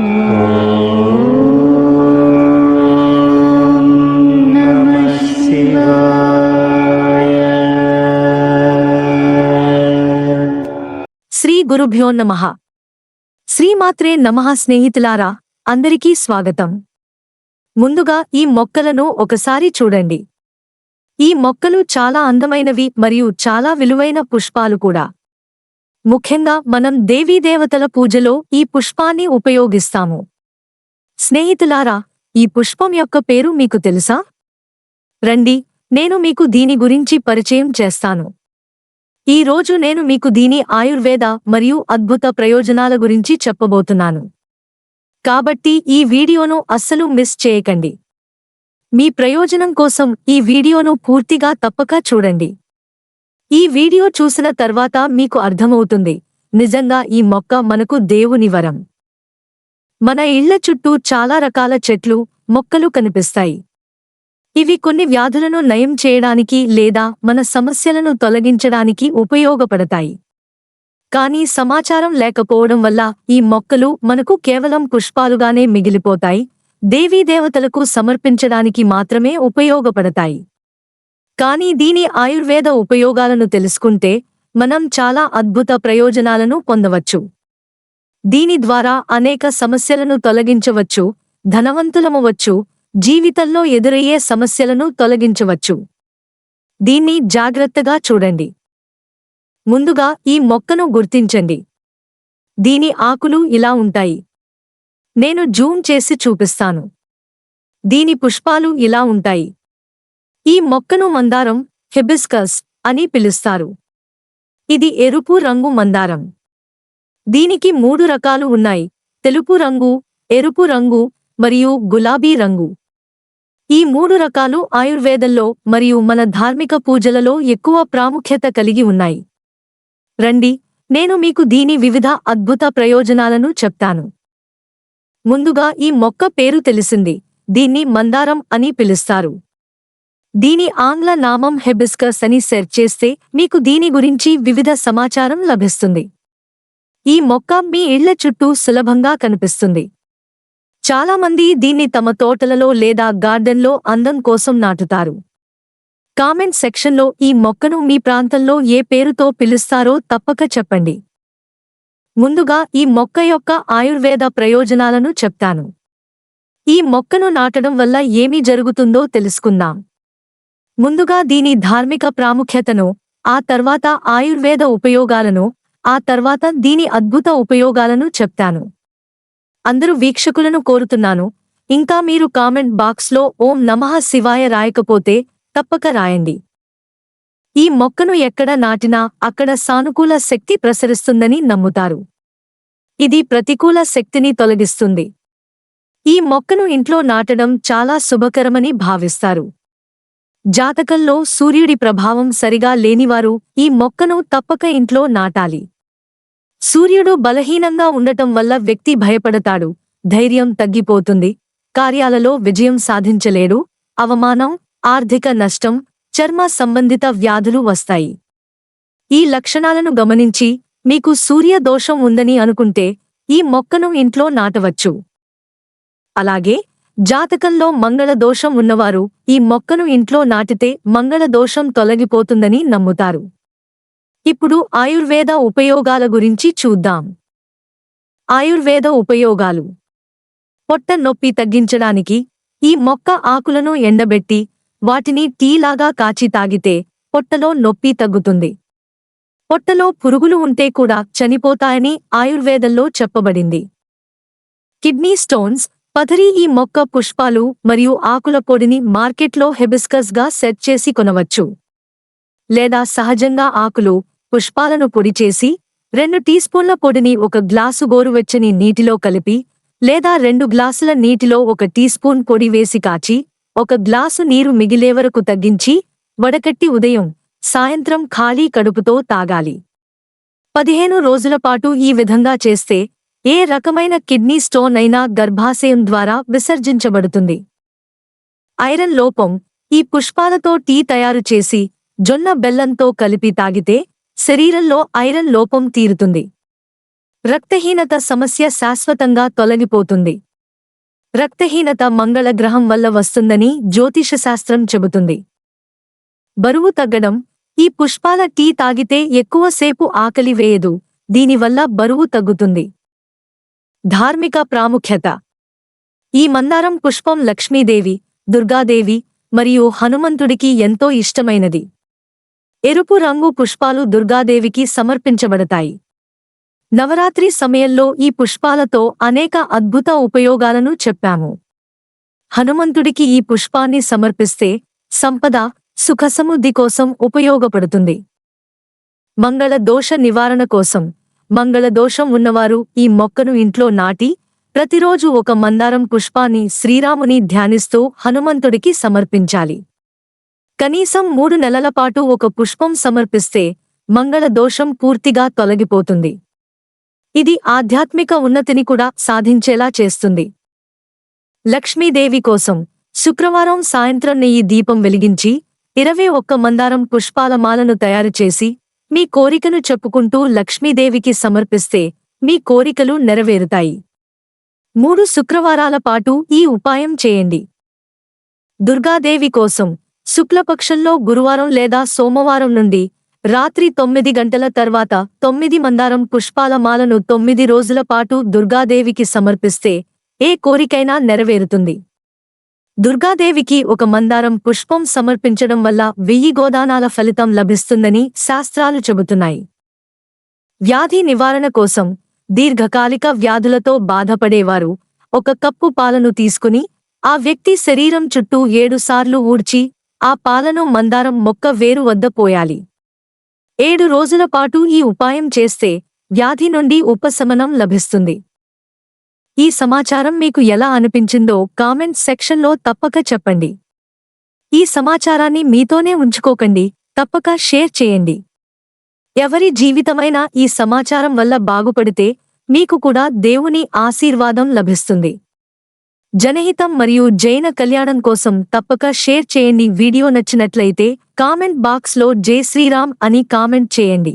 శ్రీ గురుభ్యో నమ. శ్రీమాత్రే నమః స్నేహితులారా అందరికీ స్వాగతం. ముందుగా ఈ మొక్కలను ఒకసారి చూడండి. ఈ మొక్కలు చాలా అందమైనవి మరియు చాలా విలువైన పుష్పాలు కూడా. ముఖ్యంగా మనం దేవీదేవతల పూజలో ఈ పుష్పాన్ని ఉపయోగిస్తాము. స్నేహితులారా ఈ పుష్పం యొక్క పేరు మీకు తెలుసా? రండి నేను మీకు దీని గురించి పరిచయం చేస్తాను. ఈ రోజు నేను మీకు దీని ఆయుర్వేద మరియు అద్భుత ప్రయోజనాల గురించి చెప్పబోతున్నాను. కాబట్టి ఈ వీడియోను అస్సలు మిస్ చేయకండి. మీ ప్రయోజనం కోసం ఈ వీడియోను పూర్తిగా తప్పక చూడండి. ఈ వీడియో చూసిన తర్వాత మీకు అర్థమవుతుంది. నిజంగా ఈ మొక్క మనకు దేవుని వరం. మన ఇళ్ళ చుట్టూ చాలా రకాల చెట్లు మొక్కలు కనిపిస్తాయి. ఇవి కొన్ని వ్యాధులను నయం చేయడానికి లేదా మన సమస్యలను తొలగించడానికి ఉపయోగపడతాయి. కానీ సమాచారం లేకపోవడం వల్ల ఈ మొక్కలు మనకు కేవలం పుష్పాలుగానే మిగిలిపోతాయి. దేవీదేవతలకు సమర్పించడానికి మాత్రమే ఉపయోగపడతాయి. కానీ దీని ఆయుర్వేద ఉపయోగాలను తెలుసుకుంటే మనం చాలా అద్భుత ప్రయోజనాలను పొందవచ్చు. దీని ద్వారా అనేక సమస్యలను తొలగించవచ్చు ధనవంతులమవచ్చు జీవితంలో ఎదురయ్యే సమస్యలను తొలగించవచ్చు. దీన్ని జాగ్రత్తగా చూడండి. ముందుగా ఈ మొక్కను గుర్తించండి. దీని ఆకులు ఇలా ఉంటాయి. నేను జూమ్ చేసి చూపిస్తాను. దీని పుష్పాలు ఇలా ఉంటాయి. ఈ మొక్కను మందారం హెబిస్కస్ అని పిలుస్తారు. ఇది ఎరుపు రంగు మందారం. దీనికి మూడు రకాలు ఉన్నాయి. తెలుపు రంగు ఎరుపు రంగు మరియు గులాబీ రంగు. ఈ మూడు రకాలు ఆయుర్వేదంలో మరియు మన ధార్మిక పూజలలో ఎక్కువ ప్రాముఖ్యత కలిగి ఉన్నాయి. రండి నేను మీకు దీని వివిధ అద్భుత ప్రయోజనాలను చెప్తాను. ముందుగా ఈ మొక్క పేరు తెలిసింది. దీన్ని మందారం అని పిలుస్తారు. దీని ఆంగ్ల నామం హెబిస్కస్ అని సెర్చ్ చేస్తే మీకు దీని గురించి వివిధ సమాచారం లభిస్తుంది. ఈ మొక్క మీ ఇళ్ళ చుట్టూ సులభంగా కనిపిస్తుంది. చాలామంది దీన్ని తమ తోటలలో లేదా గార్డెన్లో అందం కోసం నాటుతారు. కామెంట్ సెక్షన్లో ఈ మొక్కను మీ ప్రాంతంలో ఏ పేరుతో పిలుస్తారో తప్పక చెప్పండి. ముందుగా ఈ మొక్క యొక్క ఆయుర్వేద ప్రయోజనాలను చెప్తాను. ఈ మొక్కను నాటడం వల్ల ఏమి జరుగుతుందో తెలుసుకుందాం. ముందుగా దీని ధార్మిక ప్రాముఖ్యతను ఆ తర్వాత ఆయుర్వేద ఉపయోగాలను ఆ తర్వాత దీని అద్భుత ఉపయోగాలను చెప్తాను. అందరూ వీక్షకులను కోరుతున్నాను. ఇంకా మీరు కామెంట్ బాక్స్లో ఓం నమః శివాయ రాయకపోతే తప్పక రాయండి. ఈ మొక్కను ఎక్కడ నాటినా అక్కడ సానుకూల శక్తి ప్రసరిస్తుందని నమ్ముతారు. ఇది ప్రతికూల శక్తిని తొలగిస్తుంది. ఈ మొక్కను ఇంట్లో నాటడం చాలా శుభకరమని భావిస్తారు. జాతకంలో సూర్యుడి ప్రభావం సరిగా లేనివారు ఈ మొక్కను తప్పక ఇంట్లో నాటాలి. సూర్యుడు బలహీనంగా ఉండటం వల్ల వ్యక్తి భయపడతాడు. ధైర్యం తగ్గిపోతుంది. కార్యాలలో విజయం సాధించలేడు. అవమానం ఆర్థిక నష్టం చర్మ సంబంధిత వ్యాధులు వస్తాయి. ఈ లక్షణాలను గమనించి మీకు సూర్య దోషం ఉందని అనుకుంటే ఈ మొక్కను ఇంట్లో నాటవచ్చు. అలాగే జాతకంలో మంగళ దోషం ఉన్నవారు ఈ మొక్కను ఇంట్లో నాటితే మంగళ దోషం తొలగిపోతుందని నమ్ముతారు. ఇప్పుడు ఆయుర్వేద ఉపయోగాల గురించి చూద్దాం. ఆయుర్వేద ఉపయోగాలు. పొట్ట నొప్పి తగ్గించడానికి ఈ మొక్క ఆకులను ఎండబెట్టి వాటిని టీలాగా కాచి తాగితే పొట్టలో నొప్పి తగ్గుతుంది. పొట్టలో పురుగులు ఉంటే కూడా చనిపోతాయని ఆయుర్వేదంలో చెప్పబడింది. కిడ్నీ స్టోన్స్ పథరి ఈ మొక్క పుష్పాలు మరియు ఆకుల పొడిని మార్కెట్లో హెబిస్కస్గా సెట్ చేసి కొనవచ్చు. లేదా సహజంగా ఆకులు పుష్పాలను పొడి చేసి రెండు టీ స్పూన్ల పొడిని ఒక గ్లాసు గోరువెచ్చని నీటిలో కలిపి లేదా రెండు గ్లాసుల నీటిలో ఒక టీ స్పూన్ పొడి వేసి కాచి ఒక గ్లాసు నీరు మిగిలే వరకు తగ్గించి వడకట్టి ఉదయం సాయంత్రం ఖాళీ కడుపుతో తాగాలి. పదిహేను రోజుల పాటు ఈ విధంగా చేస్తే ఏ రకమైన కిడ్నీ స్టోన్ అయినా గర్భాశయం ద్వారా విసర్జించబడుతుంది. ఐరన్ లోపం ఈ పుష్పాలతో టీ తయారు చేసి జొన్న బెల్లంతో కలిపి తాగితే శరీరంలో ఐరన్ లోపం తీరుతుంది. రక్తహీనత సమస్య శాశ్వతంగా తొలగిపోతుంది. రక్తహీనత మంగళ గ్రహం వల్ల వస్తుందని జ్యోతిషశాస్త్రం చెబుతుంది. బరువు తగ్గడం ఈ పుష్పాల టీ తాగితే ఎక్కువసేపు ఆకలి వేయదు దీనివల్ల బరువు తగ్గుతుంది. ధార్మిక ప్రాముఖ్యత. ఈ మందారం పుష్పం లక్ష్మీదేవి దుర్గాదేవి మరియు హనుమంతుడికి ఎంతో ఇష్టమైనది. ఎరుపు రంగు పుష్పాలు దుర్గాదేవికి సమర్పించబడతాయి. నవరాత్రి సమయంలో ఈ పుష్పాలతో అనేక అద్భుత ఉపయోగాలను చెప్పాము. హనుమంతుడికి ఈ పుష్పాన్ని సమర్పిస్తే సంపద సుఖసమృద్ధి కోసం ఉపయోగపడుతుంది. మంగళ దోష నివారణ కోసం మంగళ దోషం ఉన్నవారు ఈ మొక్కను ఇంట్లో నాటి ప్రతిరోజు ఒక మందారం పుష్పాన్ని శ్రీరాముని ధ్యానిస్తూ హనుమంతుడికి సమర్పించాలి. కనీసం మూడు నెలల పాటు ఒక పుష్పం సమర్పిస్తే మంగళ దోషం పూర్తిగా తొలగిపోతుంది. ఇది ఆధ్యాత్మిక ఉన్నతిని కూడా సాధించేలా చేస్తుంది. లక్ష్మీదేవి కోసం శుక్రవారం సాయంత్రం నెయ్యి దీపం వెలిగించి ఇరవై ఒక్క మందారం పుష్పాల మాలను తయారు చేసి మీ కోరికను చెప్పుకుంటూ లక్ష్మీదేవికి సమర్పిస్తే మీ కోరికలు నెరవేరుతాయి. మూడు శుక్రవారాల పాటు ఈ ఉపాయం చేయండి. దుర్గాదేవి కోసం శుక్లపక్షంలో గురువారం లేదా సోమవారం నుండి రాత్రి తొమ్మిది గంటల తర్వాత తొమ్మిది మందారం పుష్పాల మాలను తొమ్మిది రోజుల పాటు దుర్గాదేవికి సమర్పిస్తే ఏ కోరికైనా నెరవేరుతుంది. దుర్గాదేవికి ఒక మందారం పుష్పం సమర్పించడం వల్ల వెయ్యి గోదానాల ఫలితం లభిస్తుందని శాస్త్రాలు చెబుతున్నాయి. వ్యాధి నివారణ కోసం దీర్ఘకాలిక వ్యాధులతో బాధపడేవారు ఒక కప్పు పాలను తీసుకుని ఆ వ్యక్తి శరీరం చుట్టూ ఏడుసార్లు ఊడ్చి ఆ పాలను మందారం మొక్క వేరు వద్ద పోయాలి. ఏడు రోజుల పాటు ఈ ఉపాయం చేస్తే వ్యాధి నుండి ఉపశమనం లభిస్తుంది. ఈ సమాచారం మీకు ఎలా అనిపించిందో కామెంట్ సెక్షన్లో తప్పక చెప్పండి. ఈ సమాచారాన్ని మీతోనే ఉంచుకోకండి తప్పక షేర్ చేయండి. ఎవరి జీవితమైనా ఈ సమాచారం వల్ల బాగుపడితే మీకు కూడా దేవుని ఆశీర్వాదం లభిస్తుంది. జనహితం మరియు జైన కళ్యాణం కోసం తప్పక షేర్ చేయండి. వీడియో నచ్చినట్లయితే కామెంట్ బాక్స్లో జై శ్రీరామ్ అని కామెంట్ చేయండి.